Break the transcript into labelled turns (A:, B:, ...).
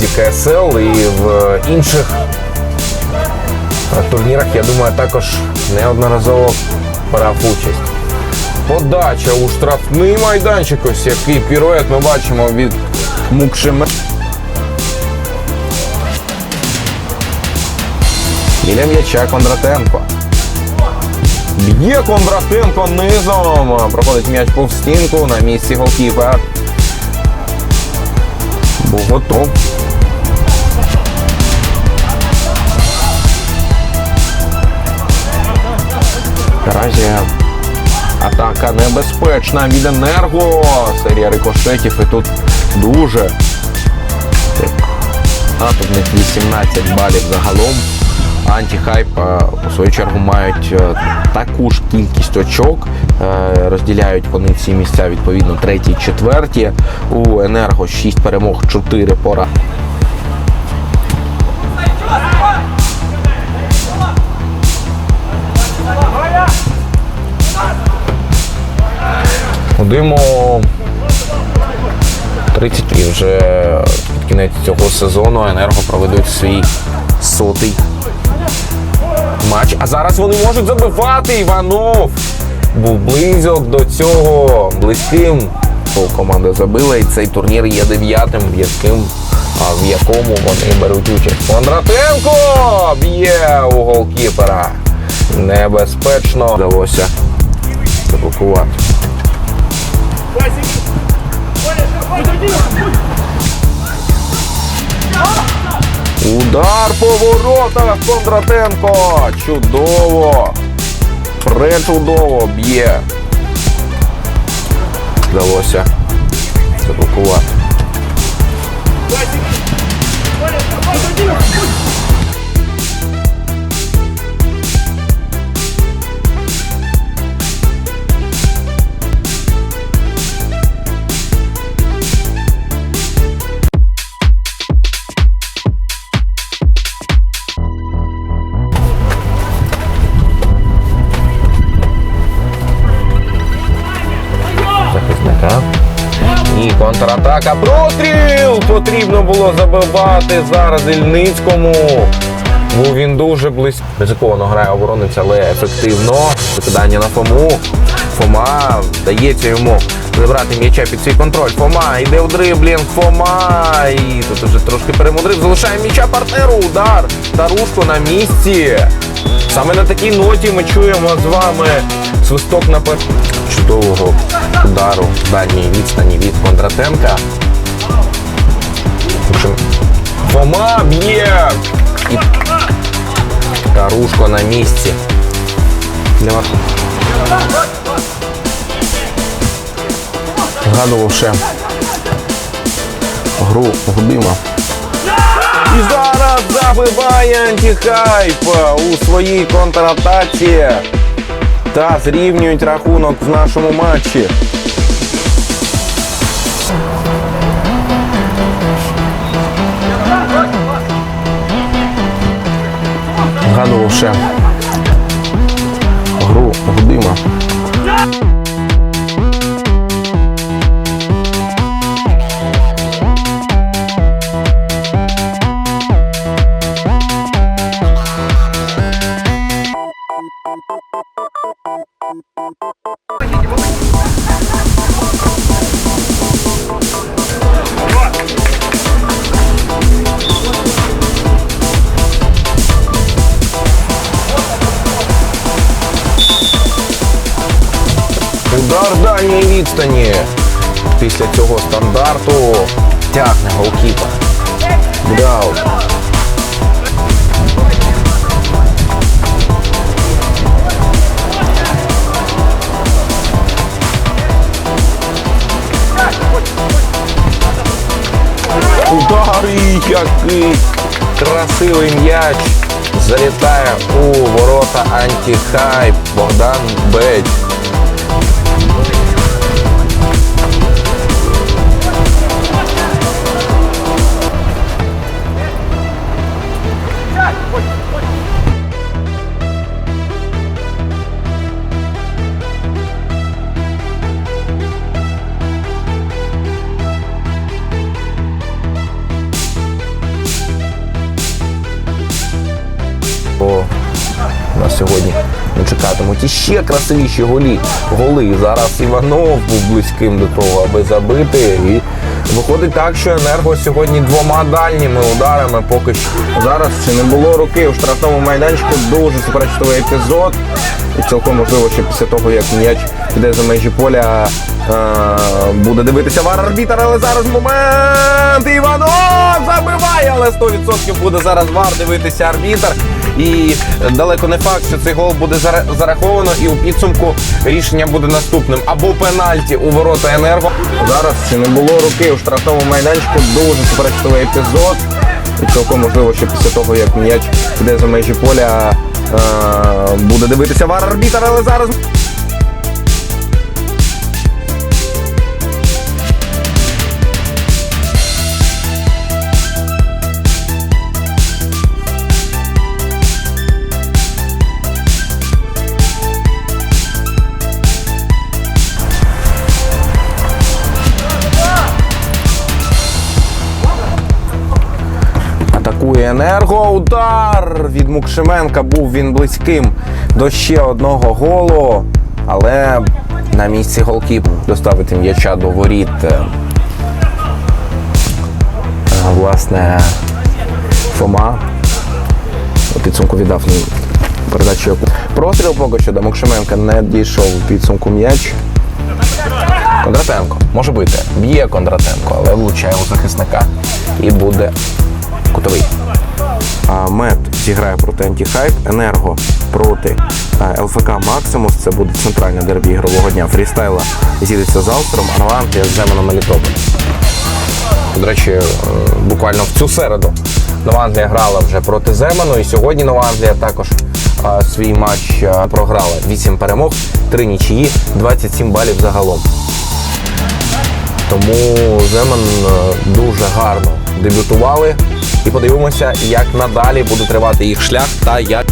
A: лізі КСЛ і в інших турнірах, я думаю, також неодноразово брав участь. Подача у штрафний майданчик. Ось який пірует ми бачимо від Мукшиме. Біля м'яча Кондратенко. Б'є Кондратенко низом. Проходить м'яч повз стінку на місці голкіпер. Був готов. Наразі атака небезпечна від енерго. Серія рикошетів і тут дуже. А тут них 18 балів загалом. Антихайп е, у свою чергу мають е, таку ж кількість очок. Е, Розділяють вони ці місця відповідно треті, четверті. У енерго 6 перемог, 4 пора. Ходимо 30 і вже під кінець цього сезону енерго проведуть свій сотий матч. А зараз вони можуть забивати Іванов. Був близьок до цього близьким. Команда забила, і цей турнір є дев'ятим, в яким в якому вони беруть участь. Кондратенко б'є у голкіпера. Небезпечно вдалося заблокувати. Удар по воротах Кондратенко. Чудово. Пречудово б'є. Вдалося заблокувати. Контратака. Простріл! Потрібно було забивати зараз Ільницькому. Був він дуже близько. Ризиковано грає оборонець, але ефективно. Викидання на Фому. Фома вдається йому забрати м'яча під свій контроль. Фома йде в дриблінг. Фома. І тут вже трошки перемудрив. Залишає м'яча партнеру. Удар. Тарушко на місці. Саме на такій ноті ми чуємо з вами свисток на пер... чудового удару в дальній відстані від Кондратенка. Фома б'є! І Тарушко на місці. Згадував ще гру Гудима. І зараз забиває антихайп у своїй контратаці. Та зрівнюють рахунок в нашому матчі. Згадував Удар дальньої відстані. Після цього стандарту тягне голкіпер. Буде аут. Який красивий м'яч. Залітає у ворота антихайп Богдан Беч. Чекатимуть. І ще красивіші голі. Голи. Зараз Іванов був близьким до того, аби забити. І виходить так, що енерго сьогодні двома дальніми ударами поки що. Зараз ще не було руки у штрафному майданчику. Дуже суперечливий епізод. І цілком можливо, що після того, як м'яч піде за межі поля, е, буде дивитися вар арбітер, але зараз момент. Іванов забиває, але 100% буде зараз вар дивитися арбітр. І далеко не факт, що цей гол буде зараховано, і у підсумку рішення буде наступним. Або пенальті у ворота енерго. Зараз чи не було руки у штрафному майданчику. Дуже суперечливий епізод. І цілком можливо, що після того, як м'яч піде за межі поля, е, буде дивитися вар арбітер, але зараз. Енерго. Удар від Мукшименка. Був він близьким до ще одного голу. Але на місці голкіп доставити м'яча до воріт. Власне, Фома у підсумку віддав передачу. Простріл поки що до Мукшименка не дійшов у підсумку м'яч. Кондратенко може бути. Б'є Кондратенко, але влучає у захисника і буде кутовий. Мед зіграє проти Антіхайп, Енерго проти ЛФК Максимус. Це буде центральне дербі ігрового дня. Фрістайла зійдеться з Алстером, Анвантія з Земаном Мелітополь. До речі, е, буквально в цю середу Нова Англія грала вже проти Земану, і сьогодні Нова Англія також а, свій матч програла. 8 перемог, 3 нічиї, 27 балів загалом. Тому Земан е, дуже гарно дебютували. І подивимося, як надалі буде тривати їх шлях та як